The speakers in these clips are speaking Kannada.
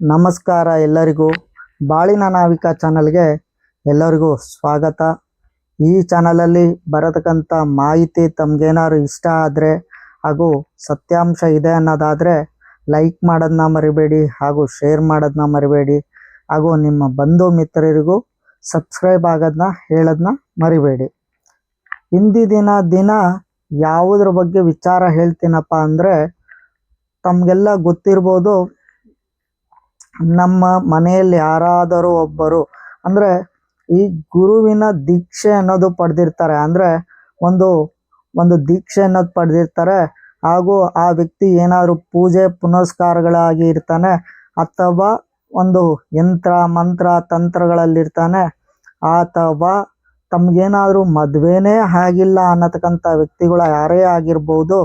ನಮಸ್ಕಾರ ಎಲ್ಲರಿಗೂ. ಬಾಳಿನ ನಾವಿಕ ಚಾನಲ್ಗೆ ಎಲ್ಲರಿಗೂ ಸ್ವಾಗತ. ಈ ಚಾನಲಲ್ಲಿ ಬರತಕ್ಕಂಥ ಮಾಹಿತಿ ತಮಗೇನಾದ್ರು ಇಷ್ಟ ಆದರೆ ಹಾಗೂ ಸತ್ಯಾಂಶ ಇದೆ ಅನ್ನೋದಾದರೆ ಲೈಕ್ ಮಾಡೋದನ್ನ ಮರಿಬೇಡಿ ಹಾಗೂ ಶೇರ್ ಮಾಡೋದನ್ನ ಮರಿಬೇಡಿ ಹಾಗೂ ನಿಮ್ಮ ಬಂಧು ಮಿತ್ರರಿಗೂ ಸಬ್ಸ್ಕ್ರೈಬ್ ಆಗೋದನ್ನ ಹೇಳೋದನ್ನ ಮರಿಬೇಡಿ. ಇಂದಿನ ದಿನ ಯಾವುದ್ರ ಬಗ್ಗೆ ವಿಚಾರ ಹೇಳ್ತೀನಪ್ಪ ಅಂದರೆ ತಮಗೆಲ್ಲ ಗೊತ್ತಿರ್ಬೋದು ನಮ್ಮ ಮನೆಯಲ್ಲಿ ಯಾರಾದರೂ ಒಬ್ಬರು, ಅಂದ್ರೆ ಈ ಗುರುವಿನ ದೀಕ್ಷೆ ಅನ್ನೋದು ಪಡೆದಿರ್ತಾರೆ. ಅಂದ್ರೆ ಒಂದು ಒಂದು ದೀಕ್ಷೆ ಅನ್ನೋದು ಪಡೆದಿರ್ತಾರೆ. ಹಾಗೂ ಆ ವ್ಯಕ್ತಿ ಏನಾದರೂ ಪೂಜೆ ಪುನಸ್ಕಾರಗಳಾಗಿ ಇರ್ತಾನೆ, ಅಥವಾ ಒಂದು ಯಂತ್ರ, ಮಂತ್ರ, ತಂತ್ರಗಳಲ್ಲಿರ್ತಾನೆ, ಅಥವಾ ತಮಗೇನಾದರೂ ಮದುವೆನೇ ಆಗಿಲ್ಲ ಅನ್ನತಕ್ಕಂಥ ವ್ಯಕ್ತಿಗಳು ಯಾರೇ ಆಗಿರ್ಬೋದು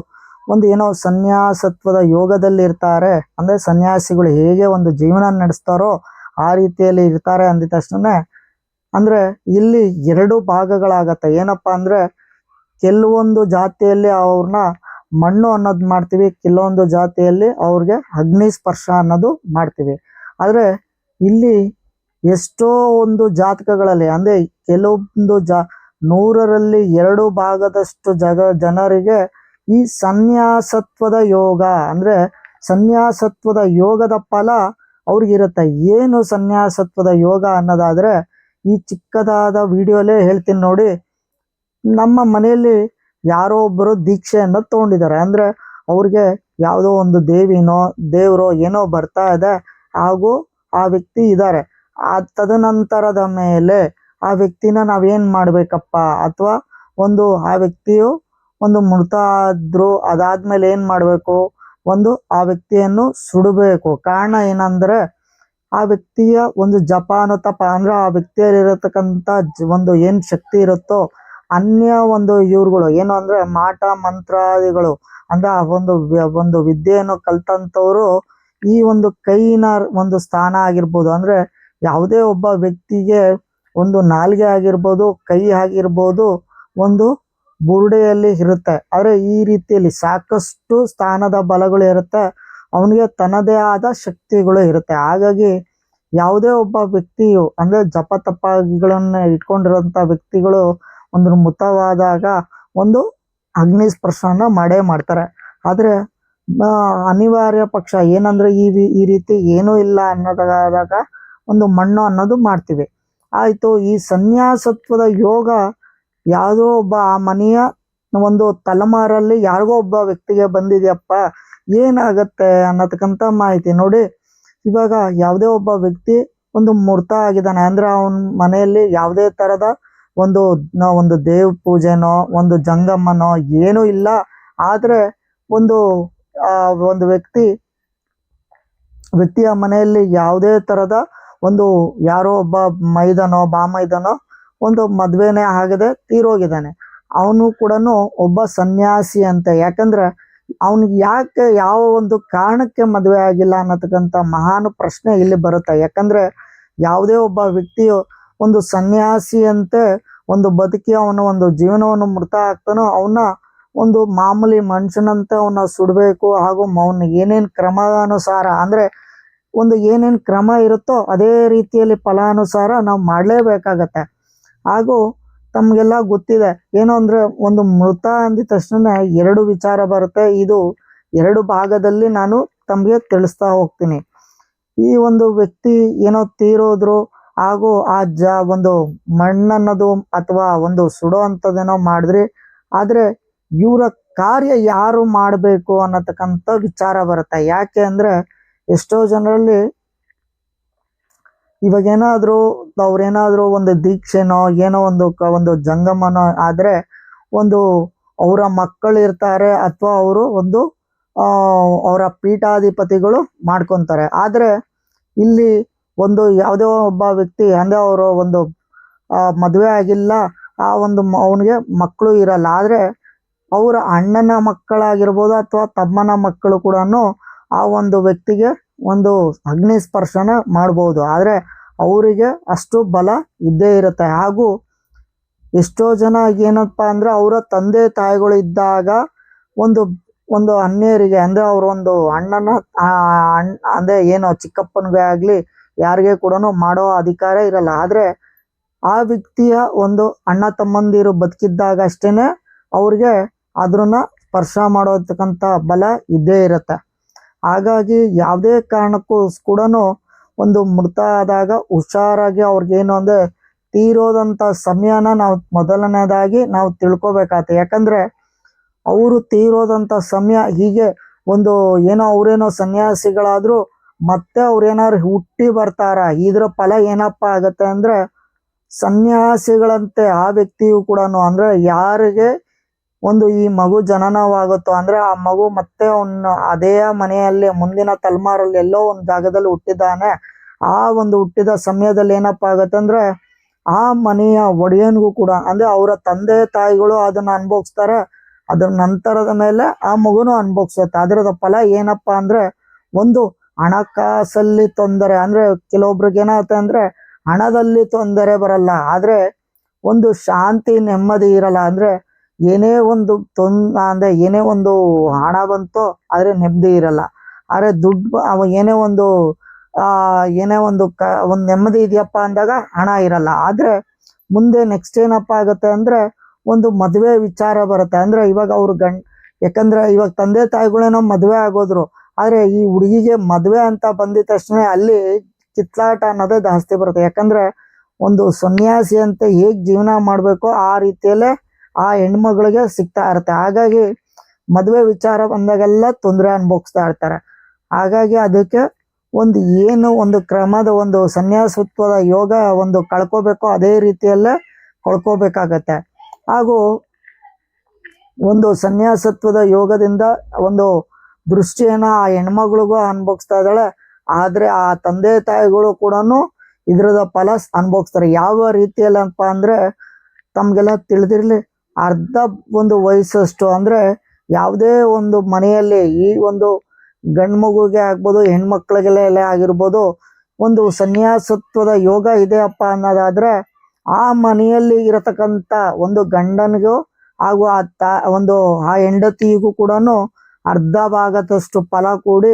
ಒಂದು ಏನೋ ಸನ್ಯಾಸತ್ವದ ಯೋಗದಲ್ಲಿ ಇರ್ತಾರೆ ಅಂದ್ರೆ ಸನ್ಯಾಸಿಗಳು ಹೇಗೆ ಒಂದು ಜೀವನ ನಡೆಸ್ತಾರೋ ಆ ರೀತಿಯಲ್ಲಿ ಇರ್ತಾರೆ ಅಂದಿದ ತಕ್ಷಣ ಅಂದ್ರೆ ಇಲ್ಲಿ ಎರಡು ಭಾಗಗಳಾಗತ್ತೆ. ಏನಪ್ಪಾ ಅಂದ್ರೆ, ಕೆಲವೊಂದು ಜಾತಿಯಲ್ಲಿ ಅವ್ರನ್ನ ಮಣ್ಣು ಅನ್ನೋದು ಮಾಡ್ತೀವಿ, ಕೆಲವೊಂದು ಜಾತಿಯಲ್ಲಿ ಅವ್ರಿಗೆ ಅಗ್ನಿ ಸ್ಪರ್ಶ ಅನ್ನೋದು ಮಾಡ್ತೀವಿ. ಆದರೆ ಇಲ್ಲಿ ಎಷ್ಟೋ ಒಂದು ಜಾತಕಗಳಲ್ಲಿ, ಅಂದ್ರೆ ಕೆಲವೊಂದು ಜಾ ನೂರರಲ್ಲಿ ಎರಡು ಭಾಗದಷ್ಟು ಜಗ ಜನರಿಗೆ ಈ ಸನ್ಯಾಸತ್ವದ ಯೋಗ ಅಂದ್ರೆ ಸನ್ಯಾಸತ್ವದ ಯೋಗದ ಫಲ ಅವ್ರಿಗಿರುತ್ತೆ. ಏನು ಸನ್ಯಾಸತ್ವದ ಯೋಗ ಅನ್ನೋದಾದ್ರೆ ಈ ಚಿಕ್ಕದಾದ ವಿಡಿಯೋಲೇ ಹೇಳ್ತೀನಿ ನೋಡಿ. ನಮ್ಮ ಮನೆಯಲ್ಲಿ ಯಾರೋ ಒಬ್ಬರು ದೀಕ್ಷೆ ಅನ್ನೋದು ತಗೊಂಡಿದ್ದಾರೆ. ಅಂದ್ರೆ ಅವ್ರಿಗೆ ಯಾವುದೋ ಒಂದು ದೇವಿನೋ, ದೇವರೋ ಏನೋ ಬರ್ತಾ ಇದೆ ಹಾಗೂ ಆ ವ್ಯಕ್ತಿ ಇದ್ದಾರೆ. ಆ ತದನಂತರದ ಮೇಲೆ ಆ ವ್ಯಕ್ತಿನ ನಾವೇನ್ ಮಾಡಬೇಕಪ್ಪ? ಅಥವಾ ಒಂದು ಆ ವ್ಯಕ್ತಿಯು ಒಂದು ಮೃತ ಆದ್ರು ಅದಾದ್ಮೇಲೆ ಏನ್ ಮಾಡ್ಬೇಕು? ಒಂದು ಆ ವ್ಯಕ್ತಿಯನ್ನು ಸುಡಬೇಕು. ಕಾರಣ ಏನಂದ್ರೆ ಆ ವ್ಯಕ್ತಿಯ ಒಂದು ಜಪ ತಪ ಅಂದ್ರೆ ಆ ವ್ಯಕ್ತಿಯಲ್ಲಿ ಇರತಕ್ಕಂತ ಒಂದು ಏನ್ ಶಕ್ತಿ ಇರುತ್ತೋ ಅನ್ಯ ಒಂದು ಇವ್ರುಗಳು ಏನು ಅಂದ್ರೆ ಮಾಟ ಮಂತ್ರಾದಿಗಳು ಅಂದ್ರೆ ಆ ಒಂದು ಒಂದು ವಿದ್ಯೆಯನ್ನು ಕಲ್ತಂತವ್ರು ಈ ಒಂದು ಕೈನ ಒಂದು ಸ್ಥಾನ ಆಗಿರ್ಬೋದು. ಅಂದ್ರೆ ಯಾವುದೇ ಒಬ್ಬ ವ್ಯಕ್ತಿಗೆ ಒಂದು ನಾಲ್ಗೆ ಆಗಿರ್ಬೋದು, ಕೈ ಆಗಿರ್ಬೋದು, ಒಂದು ಬುರುಡೆಯಲ್ಲಿ ಇರುತ್ತೆ. ಆದರೆ ಈ ರೀತಿಯಲ್ಲಿ ಸಾಕಷ್ಟು ಸ್ಥಾನದ ಬಲಗಳು ಇರುತ್ತೆ. ಅವನಿಗೆ ತನ್ನದೇ ಆದ ಶಕ್ತಿಗಳು ಇರುತ್ತೆ. ಹಾಗಾಗಿ ಯಾವುದೇ ಒಬ್ಬ ವ್ಯಕ್ತಿಯು, ಅಂದ್ರೆ ಜಪ ತಪ್ಪಾಗಿಗಳನ್ನ ವ್ಯಕ್ತಿಗಳು ಒಂದು ಮೃತವಾದಾಗ ಒಂದು ಅಗ್ನಿ ಸ್ಪರ್ಶನ ಮಾಡೇ ಮಾಡ್ತಾರೆ. ಆದರೆ ಅನಿವಾರ್ಯ ಪಕ್ಷ ಏನಂದ್ರೆ ಈ ಈ ರೀತಿ ಏನೂ ಇಲ್ಲ ಅನ್ನೋದಾದಾಗ ಒಂದು ಮಣ್ಣು ಅನ್ನೋದು ಮಾಡ್ತೀವಿ. ಆಯಿತು, ಈ ಸನ್ಯಾಸತ್ವದ ಯೋಗ ಯಾವುದೋ ಒಬ್ಬ ಆ ಮನೆಯ ಒಂದು ತಲೆಮಾರಲ್ಲಿ ಯಾರಿಗೋ ಒಬ್ಬ ವ್ಯಕ್ತಿಗೆ ಬಂದಿದೆಯಪ್ಪ, ಏನಾಗತ್ತೆ ಅನ್ನತಕ್ಕಂತ ಮಾಹಿತಿ ನೋಡಿ. ಇವಾಗ ಯಾವುದೇ ಒಬ್ಬ ವ್ಯಕ್ತಿ ಒಂದು ಮೂರ್ತ ಆಗಿದ್ದಾನೆ, ಅಂದ್ರೆ ಅವನ ಮನೆಯಲ್ಲಿ ಯಾವುದೇ ತರದ ಒಂದು ಒಂದು ದೇವ್ ಪೂಜೆನೋ, ಒಂದು ಜಂಗಮ್ಮನೋ ಏನೂ ಇಲ್ಲ. ಆದ್ರೆ ಒಂದು ಒಂದು ವ್ಯಕ್ತಿ, ವ್ಯಕ್ತಿಯ ಮನೆಯಲ್ಲಿ ಯಾವುದೇ ತರದ ಒಂದು ಯಾರೋ ಒಬ್ಬ ಮೈದನೋ, ಬಾಮೈದನೋ ಒಂದು ಮದ್ವೆನೇ ಆಗದೆ ತೀರೋಗಿದ್ದಾನೆ. ಅವನು ಕೂಡ ಒಬ್ಬ ಸನ್ಯಾಸಿ ಅಂತ. ಯಾಕಂದ್ರೆ ಅವನಿಗೆ ಯಾಕೆ ಯಾವ ಒಂದು ಕಾರಣಕ್ಕೆ ಮದುವೆ ಆಗಿಲ್ಲ ಅನ್ನತಕ್ಕಂಥ ಮಹಾನ್ ಪ್ರಶ್ನೆ ಇಲ್ಲಿ ಬರುತ್ತೆ. ಯಾಕಂದ್ರೆ ಯಾವುದೇ ಒಬ್ಬ ವ್ಯಕ್ತಿಯು ಒಂದು ಸನ್ಯಾಸಿ ಅಂತೆ, ಒಂದು ಬದುಕಿ ಅವನ ಒಂದು ಜೀವನವನ್ನು ಮೃತ ಆಗ್ತಾನೋ, ಅವನ ಒಂದು ಮಾಮೂಲಿ ಮನುಷ್ಯನಂತೆ ಅವನ್ನ ಸುಡಬೇಕು ಹಾಗೂ ಅವನ ಏನೇನ್ ಕ್ರಮಾನುಸಾರ, ಅಂದ್ರೆ ಒಂದು ಏನೇನು ಕ್ರಮ ಇರುತ್ತೋ ಅದೇ ರೀತಿಯಲ್ಲಿ ಫಲಾನುಸಾರ ನಾವು ಮಾಡಲೇಬೇಕಾಗತ್ತೆ. ಹಾಗೂ ತಮಗೆಲ್ಲ ಗೊತ್ತಿದೆ. ಏನು ಅಂದ್ರೆ ಒಂದು ಮೃತ ಅಂದ ತಕ್ಷಣ ಎರಡು ವಿಚಾರ ಬರುತ್ತೆ. ಇದು ಎರಡು ಭಾಗದಲ್ಲಿ ನಾನು ತಮಗೆ ತಿಳಿಸ್ತಾ ಹೋಗ್ತೀನಿ. ಈ ಒಂದು ವ್ಯಕ್ತಿ ಏನೋ ತೀರೋದ್ರು ಹಾಗೂ ಆ ಜ ಒಂದು ಮಣ್ಣನ್ನೋದು ಅಥವಾ ಒಂದು ಸುಡೋ ಅಂಥದ್ದೇನೋ ಮಾಡಿದ್ರಿ. ಆದರೆ ಇವರ ಕಾರ್ಯ ಯಾರು ಮಾಡಬೇಕು ಅನ್ನತಕ್ಕಂಥ ವಿಚಾರ ಬರುತ್ತೆ. ಯಾಕೆ ಅಂದರೆ ಎಷ್ಟೋ ಜನರಲ್ಲಿ ಇವಾಗ ಏನಾದರೂ ಅವ್ರೇನಾದರೂ ಒಂದು ದೀಕ್ಷೆನೋ ಏನೋ ಒಂದು ಕ- ಒಂದು ಜಂಗಮನೋ ಆದರೆ ಒಂದು ಅವರ ಮಕ್ಕಳು ಇರ್ತಾರೆ ಅಥವಾ ಅವರು ಒಂದು ಅವರ ಪೀಠಾಧಿಪತಿಗಳು ಮಾಡ್ಕೊಂತಾರೆ. ಆದರೆ ಇಲ್ಲಿ ಒಂದು ಯಾವುದೋ ಒಬ್ಬ ವ್ಯಕ್ತಿ ಅಂದ್ರೆ ಅವರು ಒಂದು ಮದುವೆ ಆಗಿಲ್ಲ, ಆ ಒಂದು ಅವನಿಗೆ ಮಕ್ಕಳು ಇರಲ್ಲ. ಆದರೆ ಅವರ ಅಣ್ಣನ ಮಕ್ಕಳಾಗಿರ್ಬೋದು ಅಥವಾ ತಮ್ಮನ ಮಕ್ಕಳು ಕೂಡ ಆ ಒಂದು ವ್ಯಕ್ತಿಗೆ ಒಂದು ಅಗ್ನಿ ಸ್ಪರ್ಶನ ಮಾಡ್ಬೋದು. ಆದ್ರೆ ಅವರಿಗೆ ಅಷ್ಟು ಬಲ ಇದ್ದೇ ಇರುತ್ತೆ. ಹಾಗೂ ಎಷ್ಟೋ ಜನ ಏನಪ್ಪ ಅಂದ್ರೆ ಅವರ ತಂದೆ ತಾಯಿಗಳು ಇದ್ದಾಗ ಒಂದು ಒಂದು ಅನ್ಯರಿಗೆ ಅಂದ್ರೆ ಅವ್ರ ಒಂದು ಅಣ್ಣನ ಅಂದ್ರೆ ಏನು ಚಿಕ್ಕಪ್ಪನಿಗೆ ಆಗಲಿ ಯಾರಿಗೆ ಕೂಡ ಮಾಡೋ ಅಧಿಕಾರ ಇರಲ್ಲ. ಆದರೆ ಆ ವ್ಯಕ್ತಿಯ ಒಂದು ಅಣ್ಣ ತಮ್ಮಂದಿರು ಬದುಕಿದ್ದಾಗ ಅಷ್ಟೇನೆ ಅವ್ರಿಗೆ ಅದ್ರನ್ನ ಸ್ಪರ್ಶ ಮಾಡೋತಕ್ಕಂಥ ಬಲ ಇದ್ದೇ ಇರುತ್ತೆ. ಹಾಗಾಗಿ ಯಾವುದೇ ಕಾರಣಕ್ಕೂ ಕೂಡ ಒಂದು ಮೃತ ಆದಾಗ ಹುಷಾರಾಗಿ ಅವ್ರಿಗೇನು ಅಂದ್ರೆ ತೀರೋದಂತ ಸಮಯನ ನಾವು ಮೊದಲನೇದಾಗಿ ನಾವು ತಿಳ್ಕೊಬೇಕಾಗತ್ತೆ ಯಾಕಂದ್ರೆ ಅವರು ತೀರೋದಂತ ಸಮಯ ಹೀಗೆ ಒಂದು ಏನೋ ಅವರೇನೋ ಸನ್ಯಾಸಿಗಳಾದ್ರು ಮತ್ತೆ ಅವ್ರೇನಾದ್ರು ಹುಟ್ಟಿ ಬರ್ತಾರ, ಇದ್ರ ಫಲ ಏನಪ್ಪ ಆಗತ್ತೆ ಅಂದ್ರೆ ಸನ್ಯಾಸಿಗಳಂತೆ ಆ ವ್ಯಕ್ತಿಯು ಕೂಡ ಅಂದ್ರೆ ಯಾರಿಗೆ ಒಂದು ಈ ಮಗು ಜನನವಾಗುತ್ತೋ ಅಂದ್ರೆ ಆ ಮಗು ಮತ್ತೆ ಅವನ್ನ ಅದೇ ಮನೆಯಲ್ಲಿ ಮುಂದಿನ ತಲೆಮಾರಲ್ಲಿ ಎಲ್ಲೋ ಒಂದು ಜಾಗದಲ್ಲಿ ಹುಟ್ಟಿದ್ದಾನೆ. ಆ ಒಂದು ಹುಟ್ಟಿದ ಸಮಯದಲ್ಲಿ ಏನಪ್ಪಾ ಆಗುತ್ತೆ ಅಂದ್ರೆ ಆ ಮನೆಯ ಒಡೆಯನ್ಗೂ ಕೂಡ ಅಂದ್ರೆ ಅವರ ತಂದೆ ತಾಯಿಗಳು ಅದನ್ನ ಅನುಭವಿಸ್ತಾರೆ. ಅದ್ರ ನಂತರದ ಮೇಲೆ ಆ ಮಗುನು ಅನುಭವಿಸುತ್ತೆ. ಅದರದ ಫಲ ಏನಪ್ಪಾ ಅಂದ್ರೆ ಒಂದು ಹಣಕಾಸಲ್ಲಿ ತೊಂದರೆ ಅಂದ್ರೆ ಕೆಲವೊಬ್ರಿಗೆ ಏನಾಗುತ್ತೆ ಅಂದ್ರೆ ಹಣದಲ್ಲಿ ತೊಂದರೆ ಬರಲ್ಲ. ಆದ್ರೆ ಒಂದು ಶಾಂತಿ ನೆಮ್ಮದಿ ಇರಲ್ಲ. ಅಂದ್ರೆ ಏನೇ ಒಂದು ತೊಂದ್ ಅಂದ್ರೆ ಏನೇ ಒಂದು ಹಣ ಬಂತೋ ಆದ್ರೆ ನೆಮ್ಮದಿ ಇರಲ್ಲ. ಆದ್ರೆ ದುಡ್ಡು ಅವ ಏನೇ ಒಂದು, ಆ, ಏನೇ ಒಂದು ಕ, ಒಂದು ನೆಮ್ಮದಿ ಇದೆಯಪ್ಪ ಅಂದಾಗ ಹಣ ಇರಲ್ಲ. ಆದ್ರೆ ಮುಂದೆ ನೆಕ್ಸ್ಟ್ ಏನಪ್ಪ ಆಗುತ್ತೆ ಅಂದ್ರೆ ಒಂದು ಮದುವೆ ವಿಚಾರ ಬರುತ್ತೆ. ಅಂದ್ರೆ ಇವಾಗ ಅವ್ರು ಗಂಡ್, ಯಾಕಂದ್ರೆ ಇವಾಗ ತಂದೆ ತಾಯಿಗಳೇನೋ ಮದುವೆ ಆಗೋದ್ರು. ಆದ್ರೆ ಈ ಹುಡುಗಿಗೆ ಮದುವೆ ಅಂತ ಬಂದಿದ ತಕ್ಷಣ ಅಲ್ಲಿ ಕಿತ್ಲಾಟ ಅನ್ನೋದೇ ಜಾಸ್ತಿ ಬರುತ್ತೆ. ಯಾಕಂದ್ರೆ ಒಂದು ಸನ್ಯಾಸಿ ಅಂತ ಹೇಗೆ ಜೀವನ ಮಾಡ್ಬೇಕೋ ಆ ರೀತಿಯಲ್ಲೇ ಆ ಹೆಣ್ಮಗಳಿಗೆ ಸಿಗ್ತಾ ಇರುತ್ತೆ. ಹಾಗಾಗಿ ಮದುವೆ ವಿಚಾರ ಬಂದಾಗೆಲ್ಲ ತೊಂದರೆ ಅನುಭವಿಸ್ತಾ ಇರ್ತಾರೆ. ಹಾಗಾಗಿ ಅದಕ್ಕೆ ಒಂದು ಏನು ಒಂದು ಕ್ರಮದ ಒಂದು ಸನ್ಯಾಸತ್ವದ ಯೋಗ ಒಂದು ಕಳ್ಕೋಬೇಕೋ ಅದೇ ರೀತಿಯಲ್ಲೇ ಕಳ್ಕೋಬೇಕಾಗತ್ತೆ. ಹಾಗೂ ಒಂದು ಸನ್ಯಾಸತ್ವದ ಯೋಗದಿಂದ ಒಂದು ದೃಷ್ಟಿಯನ್ನ ಆ ಹೆಣ್ಮಗಳಿಗೂ ಅನುಭವಿಸ್ತಾ ಇದ್ದಾಳೆ. ಆದರೆ ಆ ತಂದೆ ತಾಯಿಗಳು ಕೂಡ ಇದ್ರದ ಫಲ ಅನುಭವಿಸ್ತಾರೆ. ಯಾವ ರೀತಿಯಲ್ಲಪ್ಪ ಅಂದ್ರೆ ತಮಗೆಲ್ಲ ತಿಳಿದಿರ್ಲಿ. ಅರ್ಧ ಒಂದು ವಯಸ್ಸಷ್ಟು ಅಂದ್ರೆ ಯಾವುದೇ ಒಂದು ಮನೆಯಲ್ಲಿ ಈ ಒಂದು ಗಂಡು ಮಗುಗೆ ಆಗ್ಬೋದು, ಹೆಣ್ಮಕ್ಳಿಗೆಲ್ಲ ಆಗಿರ್ಬೋದು, ಒಂದು ಸನ್ಯಾಸತ್ವದ ಯೋಗ ಇದೆ ಅಪ್ಪ ಅನ್ನೋದಾದ್ರೆ ಆ ಮನೆಯಲ್ಲಿ ಇರತಕ್ಕಂತ ಒಂದು ಗಂಡನಿಗೂ ಹಾಗೂ ಆ ತಾ, ಒಂದು ಆ ಹೆಂಡತಿಗೂ ಕೂಡ ಅರ್ಧ ಭಾಗದಷ್ಟು ಫಲ ಕೂಡಿ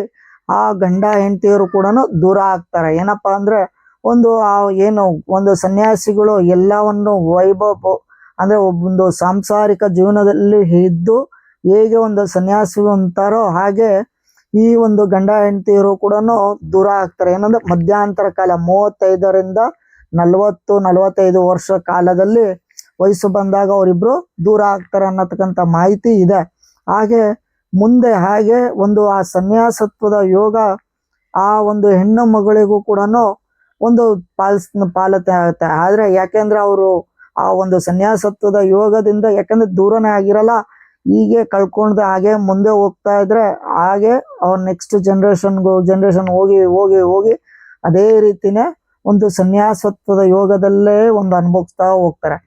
ಆ ಗಂಡ ಹೆಂಡತಿಯರು ಕೂಡ ದೂರ ಆಗ್ತಾರೆ. ಏನಪ್ಪಾ ಅಂದ್ರೆ ಒಂದು ಆ ಏನು ಒಂದು ಸನ್ಯಾಸಿಗಳು ಎಲ್ಲವನ್ನು ವೈಭವ ಅಂದ್ರೆ ಒಂದು ಸಾಂಸಾರಿಕ ಜೀವನದಲ್ಲಿ ಇದ್ದು ಹೇಗೆ ಒಂದು ಸನ್ಯಾಸಿ ಅಂತಾರೋ ಹಾಗೆ ಈ ಒಂದು ಗಂಡ ಹೆಂಡತಿಯರು ಕೂಡ ದೂರ ಆಗ್ತಾರೆ. ಏನಂದ್ರೆ ಮಧ್ಯಾಂತರ ಕಾಲ, ಮೂವತ್ತೈದರಿಂದ ನಲವತ್ತು, ನಲವತ್ತೈದು ವರ್ಷ ಕಾಲದಲ್ಲಿ ವಯಸ್ಸು ಬಂದಾಗ ಅವರಿಬ್ರು ದೂರ ಆಗ್ತಾರೆ ಅನ್ನತಕ್ಕಂಥ ಮಾಹಿತಿ ಇದೆ. ಹಾಗೆ ಮುಂದೆ ಹಾಗೆ ಒಂದು ಆ ಸನ್ಯಾಸತ್ವದ ಯೋಗ ಆ ಒಂದು ಹೆಣ್ಣು ಮಗಳಿಗೂ ಕೂಡ ಒಂದು ಪಾಲಿಸ್ ಪಾಲತೆ ಆಗುತ್ತೆ. ಆದ್ರೆ ಯಾಕೆಂದ್ರೆ ಅವರು ಆ ಒಂದು ಸನ್ಯಾಸತ್ವದ ಯೋಗದಿಂದ ಯಾಕಂದ್ರೆ ದೂರನೇ ಆಗಿರಲ್ಲ, ಹೀಗೆ ಕಳ್ಕೊಂಡ್ ಹಾಗೆ ಮುಂದೆ ಹೋಗ್ತಾ ಇದ್ರೆ ಹಾಗೆ ಅವ್ರ ನೆಕ್ಸ್ಟ್ ಜನ್ರೇಷನ್ಗೂ ಜನ್ರೇಷನ್ ಹೋಗಿ ಹೋಗಿ ಹೋಗಿ ಅದೇ ರೀತಿನೇ ಒಂದು ಸನ್ಯಾಸತ್ವದ ಯೋಗದಲ್ಲೇ ಒಂದು ಅನುಭವಿಸ್ತಾ ಹೋಗ್ತಾರೆ.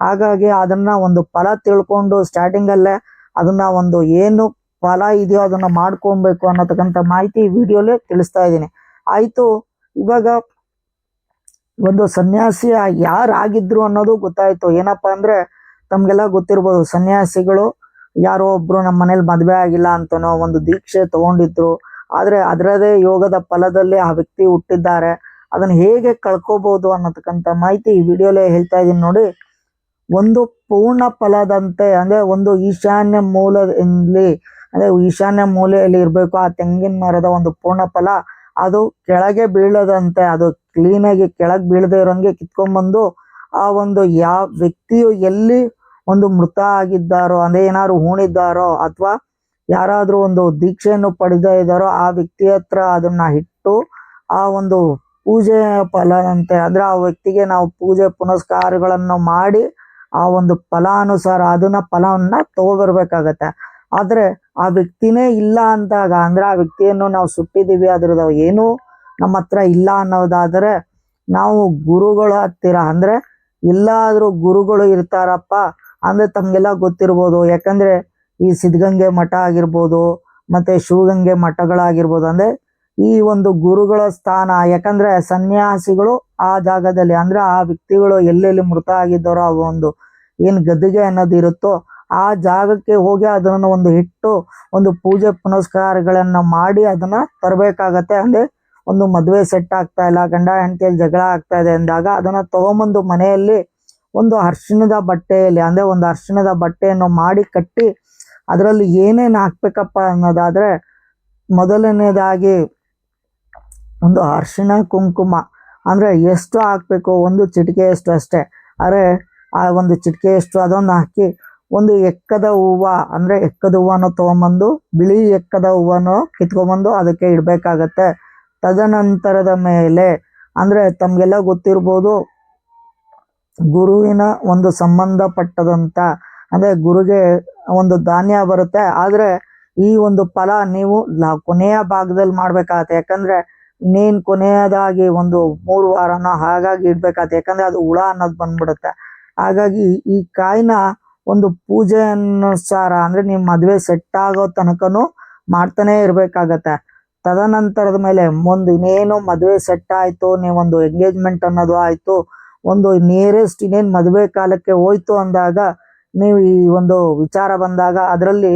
ಹಾಗಾಗಿ ಅದನ್ನ ಒಂದು ಫಲ ತಿಳ್ಕೊಂಡು ಸ್ಟಾರ್ಟಿಂಗ್ ಅಲ್ಲೇ ಅದನ್ನ ಒಂದು ಏನು ಫಲ ಇದೆಯೋ ಅದನ್ನ ಮಾಡ್ಕೊಬೇಕು ಅನ್ನತಕ್ಕಂಥ ಮಾಹಿತಿ ವಿಡಿಯೋಲೇ ವಿಡಿಯೋಲಿ ತಿಳಿಸ್ತಾ ಇದ್ದೀನಿ. ಆಯಿತು, ಇವಾಗ ಒಂದು ಸನ್ಯಾಸಿ ಯಾರಾಗಿದ್ರು ಅನ್ನೋದು ಗೊತ್ತಾಯ್ತು. ಏನಪ್ಪಾ ಅಂದ್ರೆ ತಮ್ಗೆಲ್ಲ ಗೊತ್ತಿರ್ಬೋದು, ಸನ್ಯಾಸಿಗಳು ಯಾರೋ ಒಬ್ರು ನಮ್ಮ ಮನೇಲಿ ಮದ್ವೆ ಆಗಿಲ್ಲ ಅಂತನೋ ಒಂದು ದೀಕ್ಷೆ ತಗೊಂಡಿದ್ರು. ಆದ್ರೆ ಅದರದೇ ಯೋಗದ ಫಲದಲ್ಲಿ ಆ ವ್ಯಕ್ತಿ ಹುಟ್ಟಿದ್ದಾರೆ. ಅದನ್ನ ಹೇಗೆ ಕಳ್ಕೋಬಹುದು ಅನ್ನತಕ್ಕಂಥ ಮಾಹಿತಿ ಈ ವಿಡಿಯೋಲೇ ಹೇಳ್ತಾ ಇದೀನಿ ನೋಡಿ. ಒಂದು ಪೂರ್ಣ ಫಲದಂತೆ, ಅಂದ್ರೆ ಒಂದು ಈಶಾನ್ಯ ಮೂಲದಲ್ಲಿ ಅಂದ್ರೆ ಈಶಾನ್ಯ ಮೂಲೆಯಲ್ಲಿ ಇರ್ಬೇಕು, ಆ ತೆಂಗಿನ ಮರದ ಒಂದು ಪೂರ್ಣ ಫಲ. ಅದು ಕೆಳಗೆ ಬೀಳದಂತೆ, ಅದು ಕ್ಲೀನಾಗಿ ಕೆಳಗೆ ಬೀಳದೆ ಇರೋಂಗೆ ಕಿತ್ಕೊಂಡ್ಬಂದು ಆ ಒಂದು ಯಾವ ವ್ಯಕ್ತಿಯು ಎಲ್ಲಿ ಒಂದು ಮೃತ ಆಗಿದ್ದಾರೋ ಅಂದ್ರೆ ಏನಾದ್ರು ಹೂಣಿದ್ದಾರೋ ಅಥವಾ ಯಾರಾದ್ರೂ ಒಂದು ದೀಕ್ಷೆಯನ್ನು ಪಡೆದ ಇದ್ದಾರೋ, ಆ ವ್ಯಕ್ತಿ ಹತ್ರ ಅದನ್ನ ಇಟ್ಟು ಆ ಒಂದು ಪೂಜೆ ಫಲದಂತೆ, ಅಂದ್ರೆ ಆ ವ್ಯಕ್ತಿಗೆ ನಾವು ಪೂಜೆ ಪುನಸ್ಕಾರಗಳನ್ನು ಮಾಡಿ ಆ ಒಂದು ಫಲಾನುಸಾರ ಅದನ್ನ ಫಲವನ್ನ ತಗೋಬರ್ಬೇಕಾಗತ್ತೆ. ಆದ್ರೆ ಆ ವ್ಯಕ್ತಿನೇ ಇಲ್ಲ ಅಂದಾಗ, ಅಂದ್ರೆ ಆ ವ್ಯಕ್ತಿಯನ್ನು ನಾವು ಸುಟ್ಟಿದ್ದೀವಿ, ಅದ್ರದ್ದು ಏನು ನಮ್ಮ ಹತ್ರ ಇಲ್ಲ ಅನ್ನೋದಾದರೆ ನಾವು ಗುರುಗಳ ಹತ್ತಿರ, ಅಂದ್ರೆ ಎಲ್ಲಾದ್ರೂ ಗುರುಗಳು ಇರ್ತಾರಪ್ಪ, ಅಂದ್ರೆ ತಮಗೆಲ್ಲ ಗೊತ್ತಿರ್ಬೋದು. ಯಾಕಂದ್ರೆ ಈ ಸಿದ್ಧಗಂಗೆ ಮಠ ಆಗಿರ್ಬೋದು, ಮತ್ತೆ ಶಿವಗಂಗೆ ಮಠಗಳಾಗಿರ್ಬೋದು, ಅಂದ್ರೆ ಈ ಒಂದು ಗುರುಗಳ ಸ್ಥಾನ, ಯಾಕಂದ್ರೆ ಸನ್ಯಾಸಿಗಳು ಆ ಜಾಗದಲ್ಲಿ, ಅಂದ್ರೆ ಆ ವ್ಯಕ್ತಿಗಳು ಎಲ್ಲೆಲ್ಲಿ ಮೃತ ಆಗಿದ್ದಾರೋ ಆ ಒಂದು ಏನ್ ಗದ್ದಿಗೆ ಅನ್ನೋದು ಇರುತ್ತೋ ಆ ಜಾಗಕ್ಕೆ ಹೋಗಿ ಅದನ್ನು ಒಂದು ಇಟ್ಟು ಒಂದು ಪೂಜೆ ಪುನಸ್ಕಾರಗಳನ್ನ ಮಾಡಿ ಅದನ್ನ ತರಬೇಕಾಗತ್ತೆ. ಅಂದ್ರೆ ಒಂದು ಮದುವೆ ಸೆಟ್ ಆಗ್ತಾ ಇಲ್ಲ, ಗಂಡ ಹೆಂಡತಿಯಲ್ಲಿ ಜಗಳ ಆಗ್ತಾ ಇದೆ ಅಂದಾಗ ಅದನ್ನ ತಗೊಂಬಂದು ಮನೆಯಲ್ಲಿ ಒಂದು ಅರ್ಶಿಣದ ಬಟ್ಟೆಯಲ್ಲಿ, ಅಂದ್ರೆ ಒಂದು ಅರ್ಶಿಣದ ಬಟ್ಟೆಯನ್ನು ಮಾಡಿ ಕಟ್ಟಿ ಅದರಲ್ಲಿ ಏನೇನು ಹಾಕ್ಬೇಕಪ್ಪ ಅನ್ನೋದಾದ್ರೆ ಮೊದಲನೇದಾಗಿ ಒಂದು ಅರ್ಶಿಣ ಕುಂಕುಮ. ಅಂದ್ರೆ ಎಷ್ಟು ಹಾಕ್ಬೇಕು ಒಂದು ಚಿಟಿಕೆಯಷ್ಟು ಅಷ್ಟೇ. ಆದರೆ ಆ ಒಂದು ಚಿಟಿಕೆಯಷ್ಟು ಅದೊಂದು ಹಾಕಿ ಒಂದು ಎಕ್ಕದ ಹೂವ, ಅಂದ್ರೆ ಎಕ್ಕದ ಹೂವನ ತಗೊಂಬಂದು, ಬಿಳಿ ಎಕ್ಕದ ಹೂವನ್ನು ಕಿತ್ಕೊಂಬಂದು ಅದಕ್ಕೆ ಇಡಬೇಕಾಗತ್ತೆ. ತದನಂತರದ ಮೇಲೆ, ಅಂದ್ರೆ ತಮಗೆಲ್ಲ ಗೊತ್ತಿರ್ಬೋದು, ಗುರುವಿನ ಒಂದು ಸಂಬಂಧಪಟ್ಟದಂತ, ಅಂದ್ರೆ ಗುರುಗೆ ಒಂದು ಧಾನ್ಯ ಬರುತ್ತೆ, ಆದರೆ ಈ ಒಂದು ಫಲ ನೀವು ಕೊನೆಯ ಭಾಗದಲ್ಲಿ ಮಾಡ್ಬೇಕಾಗತ್ತೆ. ಯಾಕಂದ್ರೆ ಇನ್ನೇನು ಕೊನೆಯದಾಗಿ ಒಂದು ಮೂರು ವಾರನ ಹಾಗಾಗಿ ಇಡ್ಬೇಕಾಗತ್ತೆ. ಯಾಕಂದ್ರೆ ಅದು ಹುಳ ಅನ್ನೋದು ಬಂದ್ಬಿಡುತ್ತೆ. ಹಾಗಾಗಿ ಈ ಕಾಯಿನ ಒಂದು ಪೂಜೆ ಅನುಸಾರ, ಅಂದ್ರೆ ನಿಮ್ ಮದ್ವೆ ಸೆಟ್ ಆಗೋ ತನಕನು ಮಾಡ್ತಾನೆ ಇರ್ಬೇಕಾಗತ್ತೆ. ತದನಂತರದ ಮೇಲೆ ಮುಂದೆ ಇನ್ನೇನು ಮದುವೆ ಸೆಟ್ ಆಯ್ತು ನೀವೊಂದು ಎಂಗೇಜ್ಮೆಂಟ್ ಅನ್ನೋದು ಆಯ್ತು, ಒಂದು ನಿಯರೆಸ್ಟ್ ಇನ್ನೇನ್ ಮದುವೆ ಕಾಲಕ್ಕೆ ಹೋಯ್ತು ಅಂದಾಗ, ನೀವು ಈ ಒಂದು ವಿಚಾರ ಬಂದಾಗ ಅದರಲ್ಲಿ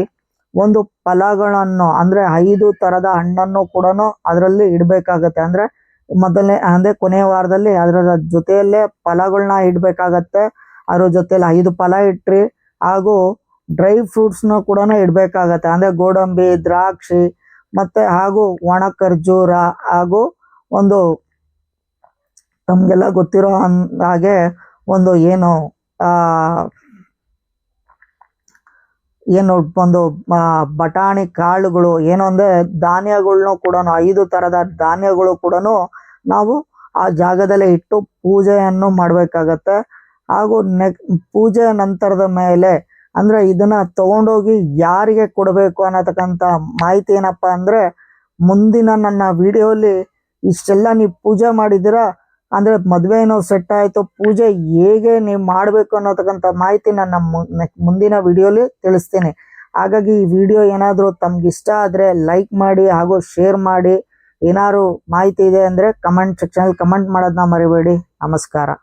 ಒಂದು ಫಲಗಳನ್ನು, ಅಂದ್ರೆ ಐದು ತರದ ಹಣ್ಣನ್ನು ಕೂಡ ಅದರಲ್ಲಿ ಇಡ್ಬೇಕಾಗತ್ತೆ. ಅಂದ್ರೆ ಮೊದಲನೇ, ಅಂದ್ರೆ ಕೊನೆಯ ವಾರದಲ್ಲಿ ಅದರ ಜೊತೆಯಲ್ಲೇ ಫಲಗಳನ್ನ ಇಡ್ಬೇಕಾಗತ್ತೆ. ಅದ್ರ ಜೊತೆಲಿ ಐದು ಫಲ ಇಟ್ರಿ ಹಾಗೂ ಡ್ರೈ ಫ್ರೂಟ್ಸ್ನ ಕೂಡ ಇಡಬೇಕಾಗತ್ತೆ. ಅಂದ್ರೆ ಗೋಡಂಬಿ, ದ್ರಾಕ್ಷಿ ಮತ್ತೆ ಹಾಗೂ ಒಣ ಖರ್ಜೂರ ಹಾಗೂ ಒಂದು ತಮ್ಗೆಲ್ಲ ಗೊತ್ತಿರೋ ಹಾಗೆ ಒಂದು ಏನು, ಆ, ಏನು ಒಂದು ಬಟಾಣಿ ಕಾಳುಗಳು, ಏನು ಅಂದ್ರೆ ಧಾನ್ಯಗಳ್ನು ಕೂಡ ಐದು ತರದ ಧಾನ್ಯಗಳು ಕೂಡ ನಾವು ಆ ಜಾಗದಲ್ಲೇ ಇಟ್ಟು ಪೂಜೆಯನ್ನು ಮಾಡ್ಬೇಕಾಗತ್ತೆ. ಹಾಗೂ ನೆಕ್, ಪೂಜೆ ನಂತರದ ಮೇಲೆ, ಅಂದ್ರೆ ಇದನ್ನ ತಗೊಂಡೋಗಿ ಯಾರಿಗೆ ಕೊಡಬೇಕು ಅನ್ನತಕ್ಕಂಥ ಮಾಹಿತಿ ಏನಪ್ಪಾ ಅಂದ್ರೆ, ಮುಂದಿನ ನನ್ನ ವಿಡಿಯೋಲಿ ಇಷ್ಟೆಲ್ಲ ನೀವು ಪೂಜೆ ಮಾಡಿದ್ದೀರಾ, ಅಂದ್ರೆ ಮದುವೆ ಏನೋ ಸೆಟ್ ಆಯಿತು, ಪೂಜೆ ಹೇಗೆ ನೀವು ಮಾಡಬೇಕು ಅನ್ನೋತಕ್ಕಂಥ ಮಾಹಿತಿ ನನ್ನ ಮುಂದಿನ ವಿಡಿಯೋಲಿ ತಿಳಿಸ್ತೀನಿ. ಹಾಗಾಗಿ ಈ ವಿಡಿಯೋ ಏನಾದರೂ ತಮ್ಗೆ ಇಷ್ಟ ಆದ್ರೆ ಲೈಕ್ ಮಾಡಿ ಹಾಗೂ ಶೇರ್ ಮಾಡಿ, ಏನಾದ್ರು ಮಾಹಿತಿ ಇದೆ ಅಂದ್ರೆ ಕಮೆಂಟ್ ಸೆಕ್ಷನಲ್ಲಿ ಕಮೆಂಟ್ ಮಾಡೋದನ್ನ ಮರಿಬೇಡಿ. ನಮಸ್ಕಾರ.